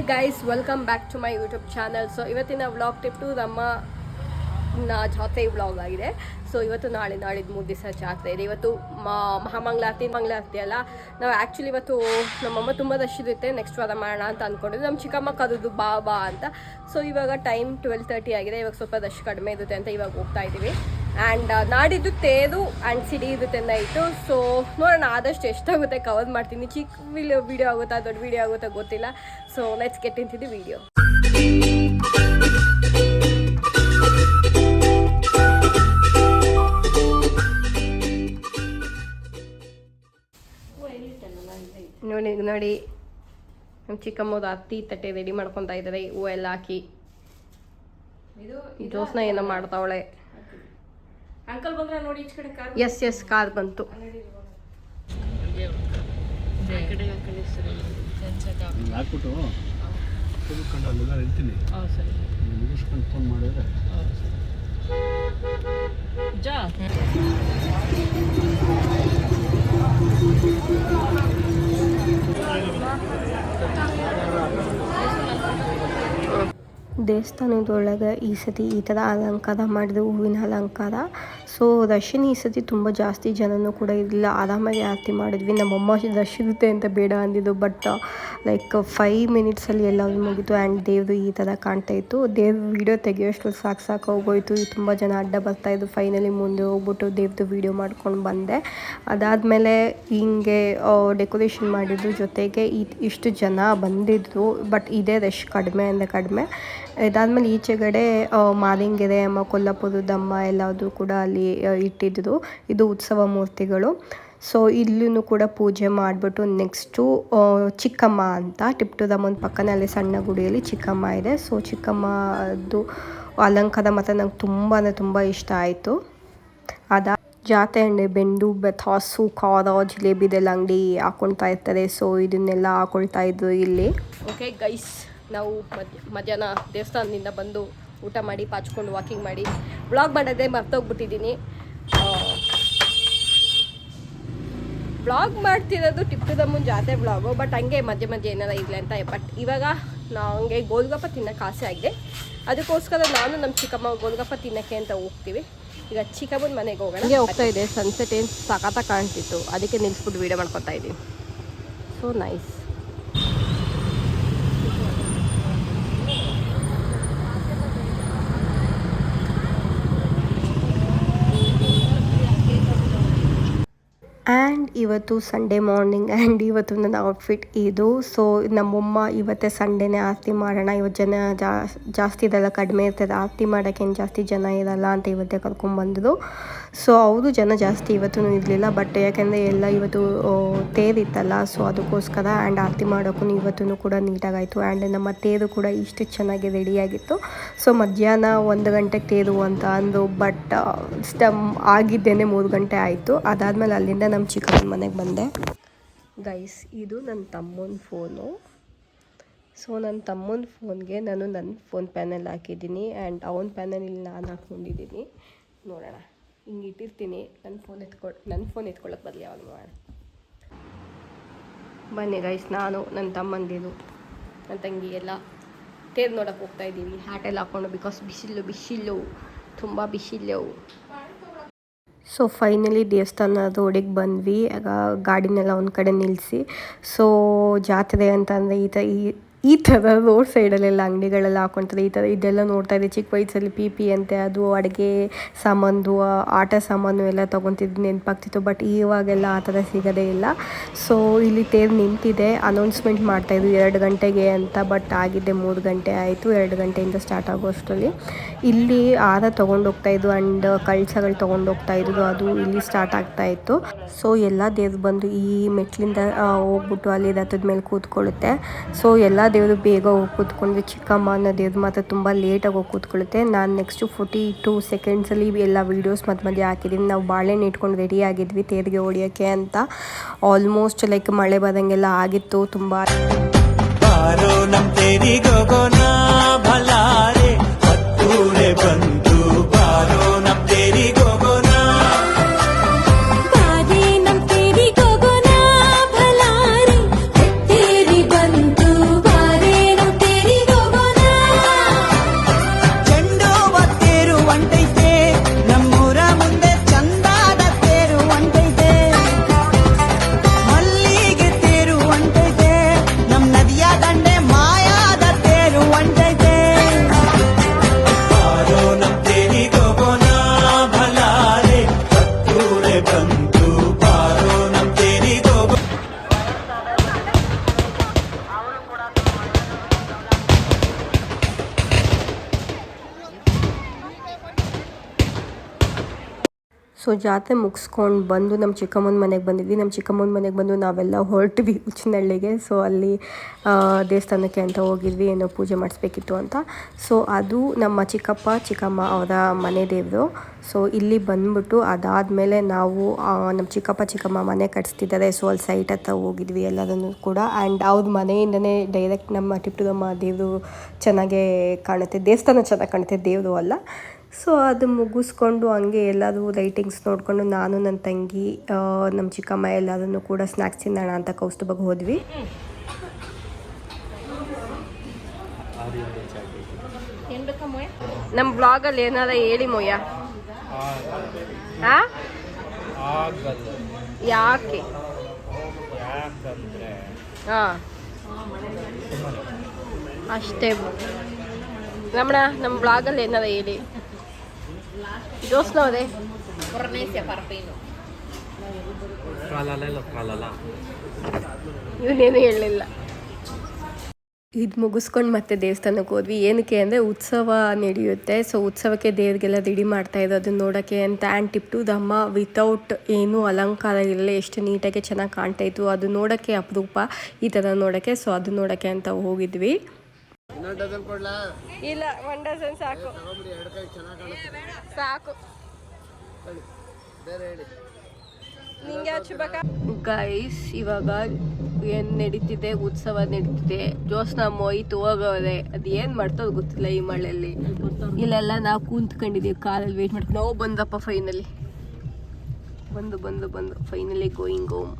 Guys welcome back to my YouTube channel so ಇವತ್ತಿನ vlog trip to ನಮ್ಮ, ನಾ ಜಾತ್ರೆ ವ್ಲಾಗ್ ಆಗಿದೆ. ಸೊ ಇವತ್ತು ನಾಳೆ, ನಾಳಿದ್ದು ಮೂರು ದಿವಸ ಜಾತ್ರೆ ಇದೆ. ಇವತ್ತು ಮಾ- ಮಹಾಮಂಗಳಾರತಿ, ಮಂಗಳಾರತಿ ಅಲ್ಲ. ನಾವು ಆ್ಯಕ್ಚುಲಿ ಇವತ್ತು ನಮ್ಮಮ್ಮ ತುಂಬ ದಶಿರುತ್ತೆ ನೆಕ್ಸ್ಟ್ ವಾರ ಮಾಡೋಣ ಅಂತ ಅಂದ್ಕೊಂಡಿದ್ದು ನಮ್ಮ ಚಿಕ್ಕಮ್ಮ ಕರೆದು ಬಾ ಬಾ ಅಂತ. ಸೊ ಇವಾಗ ಟೈಮ್ ಟ್ವೆಲ್ ತರ್ಟಿ ಆಗಿದೆ. ಇವಾಗ ಸ್ವಲ್ಪ ರಶ್ ಕಡಿಮೆ ಇರುತ್ತೆ ಅಂತ ಇವಾಗ ಹೋಗ್ತಾ ಇದ್ದೀವಿ. ಆ್ಯಂಡ್ ನಾಡಿದ್ದು ತೇದು ಆ್ಯಂಡ್ ಸಿಡಿ ಇರುತ್ತೆ ನೈಟು ಸೊ ನೋಡೋಣ ಆದಷ್ಟು ಎಷ್ಟಾಗುತ್ತೆ ಕವರ್ ಮಾಡ್ತೀನಿ. ಚಿಕ್ಕ ವಿಡಿಯೋ ವೀಡಿಯೋ ಆಗುತ್ತಾ ದೊಡ್ಡ ವೀಡಿಯೋ ಆಗುತ್ತಾ ಗೊತ್ತಿಲ್ಲ. So let's get in the video ನೋಡಿ ನೋಡಿ ನಮ್ಮ ಚಿಕ್ಕಮ್ಮದು ಅತ್ತಿ ತಟ್ಟೆ ರೆಡಿ ಮಾಡ್ಕೊತಾ ಇದ್ದಾರೆ ಹೂವು ಎಲ್ಲ ಹಾಕಿ ಜೋಸ್ನ ಏನೋ ಮಾಡ್ತಾವಳೆ. ಅಂಕಲ್ ಬಂದ್ರೆ ನೋಡಿ ಈಚ ಕಡೆ ಕಾರ್ ಎಸ್ ಎಸ್ ಕಾರ್ ಬಂತು. ಹಾಕ್ಬಿಟ್ಟು ತಿಳ್ಕೊಂಡು ಅಲ್ಲೆಲ್ಲ ಇರ್ತೀನಿ ಮುಗಿಸ್ಕೊಂಡು ಫೋನ್ ಮಾಡಿದ್ರೆ ಜಾ. ದೇವಸ್ಥಾನದೊಳಗೆ ಈ ಸತಿ ಈ ಥರ ಅಲಂಕಾರ ಮಾಡಿದ್ರು ಹೂವಿನ ಅಲಂಕಾರ. ಸೊ ದರ್ಶನ್ ಈ ಸತಿ ತುಂಬ ಜಾಸ್ತಿ ಜನನೂ ಕೂಡ ಇರಲಿಲ್ಲ. ಆರಾಮಾಗಿ ಆರತಿ ಮಾಡಿದ್ವಿ. ನಮ್ಮಮ್ಮ ರಶ್ ಇರುತ್ತೆ ಅಂತ ಬೇಡ ಅಂದಿದ್ದು ಬಟ್ ಲೈಕ್ ಫೈವ್ ಮಿನಿಟ್ಸಲ್ಲಿ ಎಲ್ಲವೂ ಮುಗೀತು. ಆ್ಯಂಡ್ ದೇವರು ಈ ಥರ ಕಾಣ್ತಾ ಇತ್ತು. ದೇವ್ರ ವೀಡಿಯೋ ತೆಗೆಯೋಷ್ಟು ಸಾಕು ಸಾಕು ಹೋಗೋಯ್ತು. ತುಂಬ ಜನ ಅಡ್ಡ ಬರ್ತಾಯಿದ್ದು ಫೈನಲಿ ಮುಂದೆ ಹೋಗ್ಬಿಟ್ಟು ದೇವ್ರದ್ದು ವೀಡಿಯೋ ಮಾಡ್ಕೊಂಡು ಬಂದೆ. ಅದಾದಮೇಲೆ ಹಿಂಗೆ ಡೆಕೋರೇಷನ್ ಮಾಡಿದ್ರು. ಜೊತೆಗೆ ಈ ಇಷ್ಟು ಜನ ಬಂದಿದ್ರು. ಬಟ್ ಇದೇ ರಶ್ ಕಡಿಮೆ ಅಂದರೆ ಕಡಿಮೆ. ಇದಾದಮೇಲೆ ಈಚೆಗಡೆ ಆ, ಮಾಲಿಂಗೆರೆ ಅಮ್ಮ ಕೊಲ್ಲಾಪುರದಮ್ಮ ಎಲ್ಲಾದರೂ ಕೂಡ ಅಲ್ಲಿ ಆ, ಇಟ್ಟಿದ್ದು. ಇದು ಉತ್ಸವ ಮೂರ್ತಿಗಳು. ಸೊ ಇಲ್ಲೂ ಕೂಡ ಪೂಜೆ ಮಾಡಿಬಿಟ್ಟು ನೆಕ್ಸ್ಟು ಚಿಕ್ಕಮ್ಮ ಅಂತ ಟಿಪ್ಟುದಮ್ಮನ ಪಕ್ಕನೇ ಅಲ್ಲಿ ಸಣ್ಣ ಗುಡಿಯಲ್ಲಿ ಚಿಕ್ಕಮ್ಮ ಇದೆ. ಸೊ ಚಿಕ್ಕಮ್ಮದು ಅಲಂಕಾರ ಮತ್ತು ನಂಗೆ ತುಂಬ ಅಂದರೆ ತುಂಬ ಇಷ್ಟ ಆಯಿತು. ಅದ ಜಾತೆ ಹಣ್ಣೆ ಬೆಂಡು ಬೆಥಾಸು ಖಾರ ಜಿಲೇಬಿದೆಲ್ಲ ಅಂಗಡಿ ಹಾಕೊಳ್ತಾ ಇರ್ತಾರೆ. ಸೊ ಇದನ್ನೆಲ್ಲ ಹಾಕೊಳ್ತಾ ಇದ್ರು ಇಲ್ಲಿ. ಓಕೆ ಗೈಸ್ ನಾವು ಮಧ್ಯ ಮಧ್ಯಾಹ್ನ ದೇವಸ್ಥಾನದಿಂದ ಬಂದು ಊಟ ಮಾಡಿ, ಪಾಚ್ಕೊಂಡು ವಾಕಿಂಗ್ ಮಾಡಿ. ಬ್ಲಾಗ್ ಮಾಡೋದೇ ಮರ್ತೋಗ್ಬಿಟ್ಟಿದ್ದೀನಿ. ಬ್ಲಾಗ್ ಮಾಡ್ತಿರೋದು ಟಿಪ್ಪುದಮ್ಮನ ಜಾತ್ರೆ ಬ್ಲಾಗು ಬಟ್ ಹಂಗೆ ಮಧ್ಯೆ ಮಧ್ಯೆ ಏನಾರ ಇರಲಿ ಅಂತ ಬಟ್ ಇವಾಗ ನನಗೆ ಗೋಲ್ಗಪ್ಪ ತಿನ್ನೋಕೆ ಆಸೆ ಆಗಿದೆ. ಅದಕ್ಕೋಸ್ಕರ ನಾನು ನಮ್ಮ ಚಿಕ್ಕಮ್ಮ ಗೋಲ್ಗಪ್ಪ ತಿನ್ನೋಕ್ಕೆ ಅಂತ ಹೋಗ್ತೀವಿ. ಈಗ ಚಿಕ್ಕಮ್ಮನ ಮನೆಗೆ ಹೋಗೋಣ. ಹಂಗೆ ಹೋಗ್ತಾ ಇದೆ ಸನ್ಸೆಟ್ ಏನು ಸಖತ್ತ ಕಾಣ್ತಿತ್ತು. ಅದಕ್ಕೆ ನಿಲ್ಸ್ಬಿಟ್ಟು ವೀಡಿಯೋ ಮಾಡ್ಕೊತಾ ಇದ್ದೀನಿ ಸೊ ನೈಸ್ ಆ್ಯಂಡ್ ಇವತ್ತು ಸಂಡೇ ಮಾರ್ನಿಂಗ್ ಆ್ಯಂಡ್ ಇವತ್ತು ನನ್ನ ಔಟ್ಫಿಟ್ ಇದು. ಸೊ ನಮ್ಮಮ್ಮ ಇವತ್ತೇ ಸಂಡೇನೇ ಆರತಿ ಮಾಡೋಣ. ಇವತ್ತು ಜನ ಜಾಸ್ತಿ ಇದೆಲ್ಲ ಕಡಿಮೆ ಇರ್ತದೆ. ಆರತಿ ಮಾಡೋಕ್ಕೇನು ಜಾಸ್ತಿ ಜನ ಇರಲ್ಲ ಅಂತ ಇವತ್ತೇ ಕರ್ಕೊಂಡ್ಬಂದರು ಸೊ ಅವರು ಜನ ಜಾಸ್ತಿ ಇವತ್ತು ಇರಲಿಲ್ಲ. ಬಟ್ ಯಾಕೆಂದರೆ ಎಲ್ಲ ಇವತ್ತು ತೇರಿತ್ತಲ್ಲ ಸೊ ಅದಕ್ಕೋಸ್ಕರ ಆ್ಯಂಡ್ ಆರತಿ ಮಾಡೋಕ್ಕೂ ಇವತ್ತೂ ಕೂಡ ನೀಟಾಗಾಯಿತು. ಆ್ಯಂಡ್ ನಮ್ಮ ತೇರು ಕೂಡ ಇಷ್ಟು ಚೆನ್ನಾಗಿ ರೆಡಿಯಾಗಿತ್ತು ಸೊ ಮಧ್ಯಾಹ್ನ ಒಂದು ಗಂಟೆಗೆ ತೇರು ಅಂತ ಅಂದು ಬಟ್ ಸ್ಟಮ್ ಆಗಿದ್ದೇನೆ ಮೂರು ಗಂಟೆ ಆಯಿತು. ಅದಾದಮೇಲೆ ಅಲ್ಲಿಂದ ನಮ್ಮ ಚಿಕ್ಕಮ್ಮನ ಮನೆಗೆ ಬಂದೆ. ಗೈಸ್, ಇದು ನನ್ನ ತಮ್ಮನ ಫೋನು. ಸೊ, ನನ್ನ ತಮ್ಮನ ಫೋನ್ಗೆ ನಾನು ನನ್ನ ಫೋನ್ ಪ್ಯಾನಲ್ಲಿ ಹಾಕಿದ್ದೀನಿ ಆ್ಯಂಡ್ ಅವನ ಪ್ಯಾನಲ್ಲಿ ನಾನು ಹಾಕ್ಕೊಂಡಿದ್ದೀನಿ. ನೋಡೋಣ. ಹಿಂಗೆ ಇಟ್ಟಿರ್ತೀನಿ. ನನ್ನ ಫೋನ್ ಎತ್ಕೊಳ್ ನನ್ನ ಫೋನ್ ಎತ್ಕೊಳ್ಳೋಕೆ ಬರಲಿ ಅವನು ಮಾಡೋಣ ಬನ್ನಿ ಗೈಸ್, ನಾನು ನನ್ನ ತಮ್ಮಂದಿರು, ನನ್ನ ತಂಗಿ ಎಲ್ಲ ತೇರು ನೋಡೋಕೆ ಹೋಗ್ತಾ ಇದ್ದೀವಿ. ಹ್ಯಾಟೆಲ್ಲ ಹಾಕ್ಕೊಂಡು ಬಿಕಾಸ್ ಬಿಸಿಲು ಬಿಸಿಲು. ತುಂಬ ಬಿಸಿಲು. ಸೊ ಫೈನಲಿ ದೇವಸ್ಥಾನದ ಒಡೆಗೆ ಬಂದ್ವಿ. ಆಗ ಗಾಡಿನೆಲ್ಲ ಒಂದು ಕಡೆ ನಿಲ್ಲಿಸಿ ಸೊ ಜಾತ್ರೆ ಅಂತಂದರೆ ಈ ತ ಈ ಈ ಥರ ರೋಡ್ ಸೈಡಲ್ಲೆಲ್ಲ ಅಂಗಡಿಗಳೆಲ್ಲ ಹಾಕೊತಾರೆ. ಈ ಥರ ಇದೆಲ್ಲ ನೋಡ್ತಾ ಇದ್ದೆ. ಚಿಕ್ಕ ವಯಸ್ಸಲ್ಲಿ ಪಿ ಪಿ ಅಂತೆ, ಅದು ಅಡುಗೆ ಸಾಮಾನು ಆಟ ಸಾಮಾನು ಎಲ್ಲ ತೊಗೊತಿದ್ದು ನೆನಪಾಗ್ತಿತ್ತು. ಬಟ್ ಇವಾಗೆಲ್ಲ ಆ ಥರ ಸಿಗೋದೇ ಇಲ್ಲ. ಸೊ ಇಲ್ಲಿ ತೇರು ನಿಂತಿದೆ. ಅನೌನ್ಸ್ಮೆಂಟ್ ಮಾಡ್ತಾಯಿದ್ರು ಎರಡು ಗಂಟೆಗೆ ಅಂತ. ಬಟ್ ಆಗಿದ್ದೆ ಮೂರು ಗಂಟೆ ಆಯಿತು. ಎರಡು ಗಂಟೆಯಿಂದ ಸ್ಟಾರ್ಟ್ ಆಗೋ ಅಷ್ಟರಲ್ಲಿ. ಇಲ್ಲಿ ಆರ ತೊಗೊಂಡೋಗ್ತಾಯಿದ್ರು ಆ್ಯಂಡ್ ಕಳಸಗಳು ಹೋಗ್ತಾ ಹೋಗ್ತಾಯಿದ್ರು ಅದು ಇಲ್ಲಿ ಸ್ಟಾರ್ಟ್ ಆಗ್ತಾ ಇತ್ತು. ಸೊ ಎಲ್ಲ ದೇವ್ರು ಬಂದು ಈ ಮೆಟ್ಲಿಂದ ಹೋಗ್ಬಿಟ್ಟು ಅಲ್ಲಿ ರಥದ ಮೇಲೆ ಕೂತ್ಕೊಳ್ಳುತ್ತೆ. ಸೊ ಎಲ್ಲ ದೇವರು ಬೇಗ ಹೋಗಿ ಕೂತ್ಕೊಂಡ್ರೆ ಚಿಕ್ಕಮ್ಮ ಅನ್ನೋ ದೇವ್ರು ಮಾತ್ರ ತುಂಬ ಲೇಟಾಗಿ ಹೋಗಿ ಕೂತ್ಕೊಳ್ಳುತ್ತೆ. ನಾನು ನೆಕ್ಸ್ಟು ಫೋರ್ಟಿ ಟು ಸೆಕೆಂಡ್ಸಲ್ಲಿ ಎಲ್ಲ ವೀಡಿಯೋಸ್ ಮಧ್ಯ ಮಧ್ಯೆ ಹಾಕಿದ್ದೀನಿ ನಾವು ಬಾಳೆಹಣ್ಣು ಇಟ್ಕೊಂಡು ರೆಡಿ ಆಗಿದ್ವಿ, ತೇರಿಗೆ ಹೊಡಿಯೋಕ್ಕೆ ಅಂತ. ಆಲ್ಮೋಸ್ಟ್ ಲೈಕ್ ಮಳೆ ಬರೋಂಗೆಲ್ಲ ಆಗಿತ್ತು, ತುಂಬ ಬಂತು. ಸೊ ಜಾತ್ರೆ ಮುಗಿಸ್ಕೊಂಡು ಬಂದು ನಮ್ಮ ಚಿಕ್ಕಮ್ಮನ ಮನೆಗೆ ಬಂದಿದ್ವಿ. ನಮ್ಮ ಚಿಕ್ಕಮ್ಮನ ಮನೆಗೆ ಬಂದು ನಾವೆಲ್ಲ ಹೊರಟ್ವಿ ಉಚ್ಚನಹಳ್ಳಿಗೆ ಸೊ ಅಲ್ಲಿ ದೇವಸ್ಥಾನಕ್ಕೆ ಅಂತ ಹೋಗಿದ್ವಿ. ಏನೋ ಪೂಜೆ ಮಾಡಿಸ್ಬೇಕಿತ್ತು ಅಂತ. ಸೊ ಅದು ನಮ್ಮ ಚಿಕ್ಕಪ್ಪ, ಚಿಕ್ಕಮ್ಮ ಅವರ ಮನೆ ದೇವರು. ಸೊ ಇಲ್ಲಿ ಬಂದ್ಬಿಟ್ಟು ಅದಾದಮೇಲೆ ನಾವು ನಮ್ಮ ಚಿಕ್ಕಪ್ಪ, ಚಿಕ್ಕಮ್ಮ ಮನೆ ಕಟ್ಸ್ತಿದ್ದಾರೆ. ಸೊ ಅಲ್ಲಿ ಸೈಟ್ ಹತ್ರ ಹೋಗಿದ್ವಿ ಎಲ್ಲದನ್ನು ಕೂಡ. ಆ್ಯಂಡ್ ಅವ್ರ ಮನೆಯಿಂದನೇ ಡೈರೆಕ್ಟ್ ನಮ್ಮ ಟಿಪ್ಪುದಮ್ಮ ದೇವರು ಚೆನ್ನಾಗೇ ಕಾಣುತ್ತೆ. ದೇವಸ್ಥಾನ ಚೆನ್ನಾಗಿ ಕಾಣುತ್ತೆ. ದೇವರು ಅಲ್ಲ. ಸೊ ಅದು ಮುಗಿಸ್ಕೊಂಡು ಹಂಗೆ ಎಲ್ಲರೂ ಲೈಟಿಂಗ್ಸ್ ನೋಡಿಕೊಂಡು ನಾನು ನನ್ನ ತಂಗಿ ನಮ್ಮ ಚಿಕ್ಕಮ್ಮ ಎಲ್ಲದನ್ನು ಕೂಡ ಸ್ನ್ಯಾಕ್ಸ್ ತಿನ್ನೋಣ ಅಂತ ಕೌಸ್ತುಭಗೆ ಹೋದ್ವಿ. ನಮ್ಮ ಬ್ಲಾಗಲ್ಲಿ ಏನಾರ ಹೇಳಿ ಮೊಯ್ಯ? ಯಾಕೆ? ಹಾಂ ಅಷ್ಟೇ. ರಮಣ ನಮ್ಮ ಬ್ಲಾಗಲ್ಲಿ ಏನಾರ ಹೇಳಿ. ಜೋಸ್ನ ಅವರೇ Cornesia Parpino. ಇವನೇನು ಹೇಳಲಿಲ್ಲ ಇದು ಮುಗಿಸ್ಕೊಂಡು ಮತ್ತೆ ದೇವಸ್ಥಾನಕ್ಕೆ ಹೋದ್ವಿ. ಏನಕ್ಕೆ ಅಂದರೆ ಉತ್ಸವ ನಡೆಯುತ್ತೆ. ಸೊ ಉತ್ಸವಕ್ಕೆ ದೇವ್ರಿಗೆಲ್ಲ ರೆಡಿ ಮಾಡ್ತಾ ಇರೋದು ನೋಡೋಕ್ಕೆ ಅಂತ ಆ್ಯಂಡ್ ಟಿಪ್ ಟು ದಮ್ಮ ವಿತೌಟ್ ಏನೂ ಅಲಂಕಾರ ಇಲ್ಲ ಎಷ್ಟು ನೀಟಾಗಿ ಚೆನ್ನಾಗಿ ಕಾಣ್ತಾ ಇತ್ತು. ಅದು ನೋಡೋಕ್ಕೆ ಅಪರೂಪ. ಈ ಥರ ನೋಡೋಕ್ಕೆ. ಸೊ ಅದು ನೋಡೋಕ್ಕೆ ಅಂತ ಹೋಗಿದ್ವಿ. ಇಲ್ಲ ಒನ್ ಡಜನ್ ಸಾಕು. ಸಾಕು. ನಿಂಗೆ ಗೈಸ್ ಇವಾಗ ಏನು ನಡೀತಿದೆ? ಉತ್ಸವ ನಡೀತಿದೆ. ಜೋಸ್ನ ಮೊಯ್ತು ಹೋಗವ್ರೆ ಅದು ಏನು ಮಾಡ್ತದ ಗೊತ್ತಿಲ್ಲ ಈ ಮಳೆಯಲ್ಲಿ. ಇಲ್ಲೆಲ್ಲ ನಾವು ಕೂತ್ಕೊಂಡಿದ್ದೀವಿ ಕಾಲಲ್ಲಿ ವೇಟ್ ಮಾಡ್ತೀವಿ ನಾವು ಬಂದಪ್ಪ ಫೈನಲಿ ಬಂದು ಬಂದು ಬಂದು ಫೈನಲಿ ಗೋಯಿಂಗ್ ಹೋಮ್